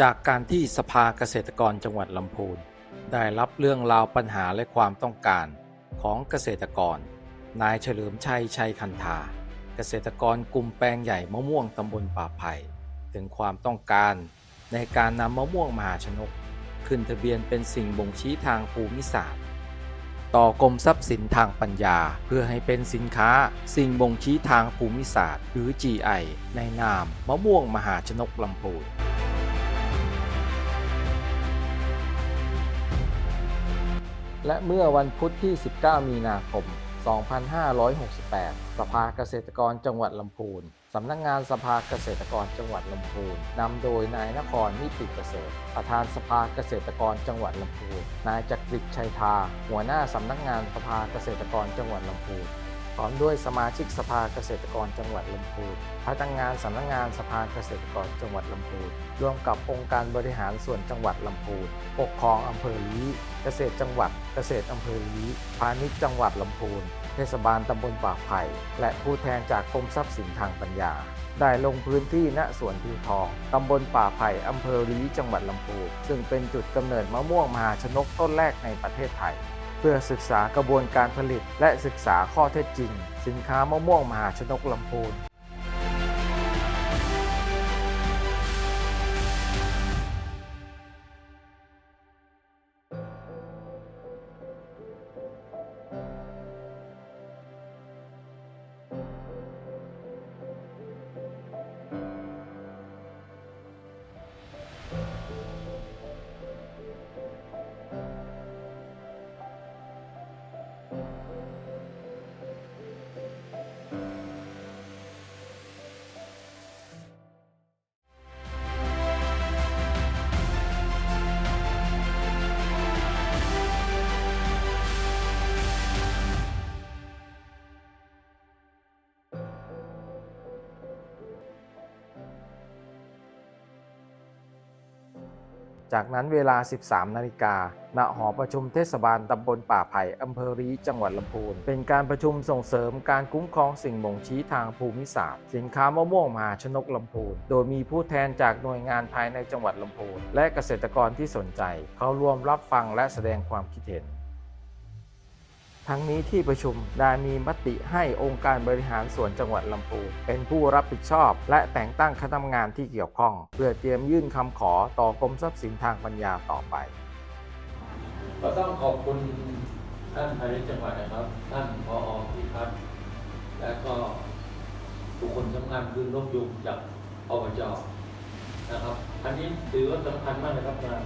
จากการที่สภาเกษตรกรจังหวัดลำพูน ได้รับเรื่องราวปัญหาและความต้องการของเกษตรกร นายเฉลิมชัยชัยคันธาเกษตรกรกลุ่มแปลงใหญ่มะม่วงตำบลป่าไผ่ถึงความต้องการในการนำมะม่วงมหาชนก ขึ้นทะเบียนเป็นสิ่งบ่งชี้ทางภูมิศาสตร์ ต่อกรมทรัพย์สินทางปัญญา เพื่อให้เป็นสินค้า สิ่งบ่งชี้ทางภูมิศาสตร์ หรือ GI ในนามมะม่วงมหาชนกลำพูนและเมื่อวันพุธที่ 19 มีนาคม 2568 สภาเกษตรกรจังหวัดลำพูน สำนักงานสภาเกษตรกรจังหวัดลำพูนนำโดยนายนครนิติเกษตร ประธานสภาเกษตรกรจังหวัดลำพูนนายจักริดชัยทา หัวหน้าสำนักงานสภาเกษตรกรจังหวัดลำพูน พร้อมด้วยสมาชิกสภาเกษตรกรจังหวัดลำพูนพนักงานสำนักงานสภาเกษตรกรจังหวัดลำพูนร่วมกับองค์การบริหารส่วนจังหวัดลำพูนปกครองอำเภอลี้เกษตรจังหวัด เกษตรอำเภอลี้พาณิชย์จังหวัดลำพูนเทศบาลตำบลป่าไผ่และผู้แทนจากกรมทรัพย์สินทางปัญญา ได้ลงพื้นที่ณสวนทิวทองตำบลป่าไผ่อำเภอลีจังหวัดลำพูนซึ่งเป็นจุดกำเนิดมะม่วงมหาชนกต้นแรกในประเทศไทย เพื่อศึกษากระบวนการผลิตและศึกษาข้อเท็จจริง สินค้ามะม่วงมหาชนกลำพูน จากนั้นเวลา 13 นาฬิกา ณ หอประชุมเทศบาลตำบลป่าไผ่อำเภอรีจังหวัดลำพูน เป็นการประชุมส่งเสริมการคุ้มครองสิ่งบ่งชี้ทางภูมิศาสตร์ สินค้ามะม่วงมหาชนกลำพูน โดยมีผู้แทนจากหน่วยงานภายในจังหวัดลำพูน และเกษตรกรที่สนใจ เข้าร่วมรับฟังและแสดงความคิดเห็น ทั้งนี้ที่ประชุมได้มีมติให้องค์การบริหารส่วนจังหวัดลำพูนเป็นผู้รับผิดชอบ และแต่งตั้งคณะทำงานที่เกี่ยวข้อง เพื่อเตรียมยื่นคำขอต่อกรมทรัพย์สินทางปัญญาต่อไป ก็ต้องขอบคุณท่านภายในจังหวัดนะครับ ท่านพอพิพัฒน์และก็บุคคลสำคัญคือนกยุงจากอบจนะครับ อันนี้ถือว่าสำคัญมากนะครับนะ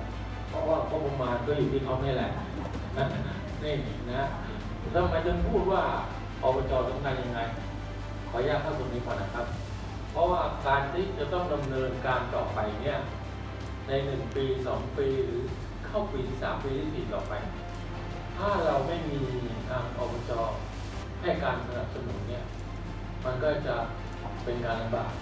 เพราะว่าข้อมูลมาก็อยู่ที่เขานี่แหละนี่นะ ทำไมถึงพูดว่าอบจสำคัญยังไง ขออนุญาตเข้าตรงนี้ก่อนนะครับ เพราะว่าการที่จะต้องดำเนินการต่อไปเนี่ยในหนึ่งปีสองปีหรือเข้าปีที่สามปีที่สี่ต่อไป ถ้าเราไม่มีทางอบจให้การสนับสนุนเนี่ยมันก็จะเป็นการลำบาก